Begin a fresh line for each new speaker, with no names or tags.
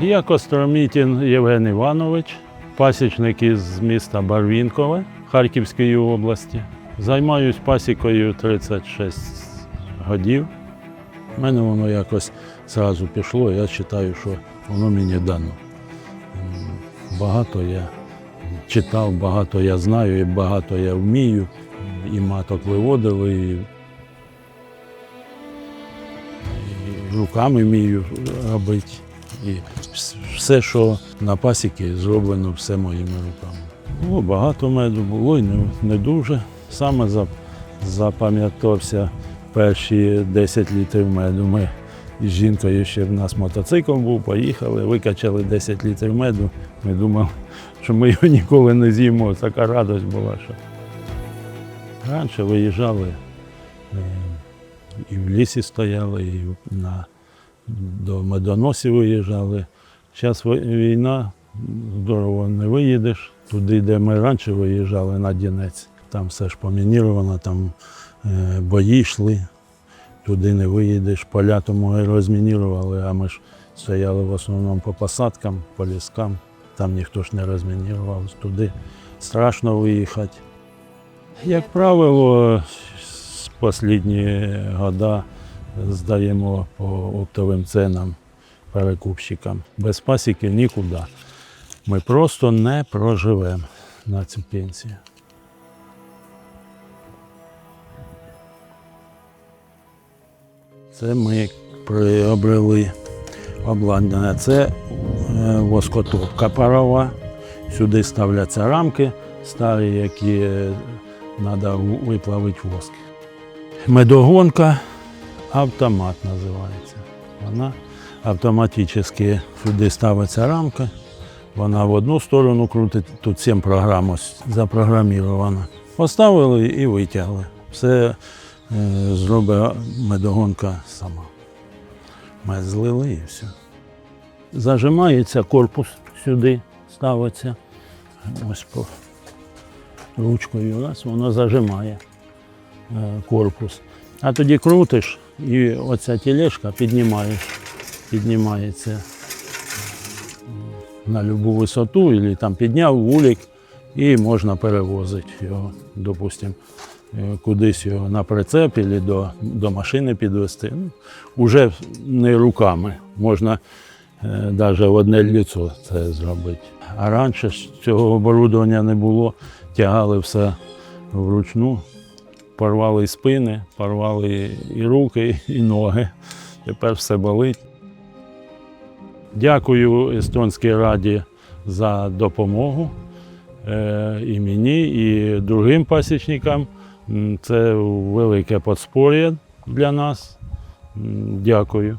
Я Костромітін Євген Іванович, пасічник із міста Барвінкове Харківської області. Займаюсь пасікою 36 годів. У мене воно якось зразу пішло, я вважаю, що воно мені дано. Багато я читав, багато я знаю, і багато я вмію. І маток виводили, і, руками вмію робити. І все, що на пасіки, зроблено все моїми руками. Було багато меду, було і не, дуже. Саме запам'ятався перші 10 літрів меду. Ми із жінкою ще в нас мотоцикл був, поїхали, викачали 10 літрів меду. Ми думали, що ми його ніколи не з'їмо. Така радость була, що раніше виїжджали е, і в лісі стояли, і на, до медоносів виїжджали. Зараз війна, здорово не виїдеш. Туди, де ми раніше виїжджали на Дінець, там все ж помініровано, там е, бої йшли. Туди не виїдеш, поля тому розмінірували, а ми ж стояли в основному по посадкам, по ліскам. Там ніхто ж не розмінірував. Туди страшно виїхати. Як правило, з останні роки здаємо по оптовим ценам перекупщикам. Без пасіки нікуди. Ми просто не проживемо на цю пенсію. Це ми приобрели обладнання. Це е, воскотопка парова. Сюди ставляться рамки старі, які треба виплавити воск. Медогонка автомат називається. Вона автоматично сюди ставиться рамка. Вона в одну сторону крутить, тут 7 програм ось запрограміровано. Поставили і витягли. Все е, зробить медогонка сама. Ми злили і все. Зажимається корпус сюди, ставиться. Ось по ручкою раз, воно зажимає е, корпус. А тоді крутиш і оця тележка піднімаєш, піднімається на будь-яку висоту, або там підняв вулик і можна перевозити його, допустимо, е, кудись його на прицеп або до, до машини підвести. Ну, Уже не руками, можна навіть в одне ліцо це зробити. А раніше цього оборудовання не було, тягали все вручну, порвали і спини, порвали і руки, і ноги. Тепер все болить. Дякую Естонській раді за допомогу е, і мені, і другим пасічникам. Це велике подспор'я для нас. Дякую.